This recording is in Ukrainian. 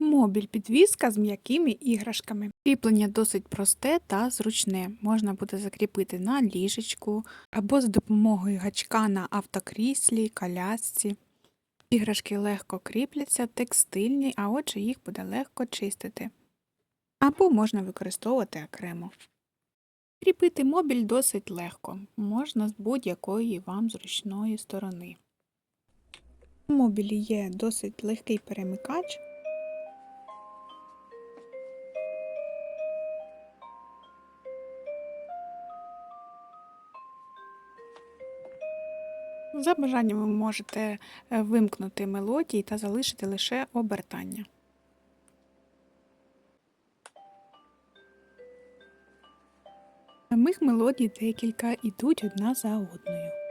Мобіль підвізка з м'якими іграшками. Кріплення досить просте та зручне. Можна буде закріпити на ліжечку або з допомогою гачка на автокріслі, колясці. Іграшки легко кріпляться, текстильні, а отже їх буде легко чистити. Або можна використовувати окремо. Кріпити мобіль досить легко, можна з будь-якої вам зручної сторони. У мобілі є досить легкий перемикач. За бажанням ви можете е, вимкнути мелодії та залишити лише обертання. Самих мелодій декілька ідуть одна за одною.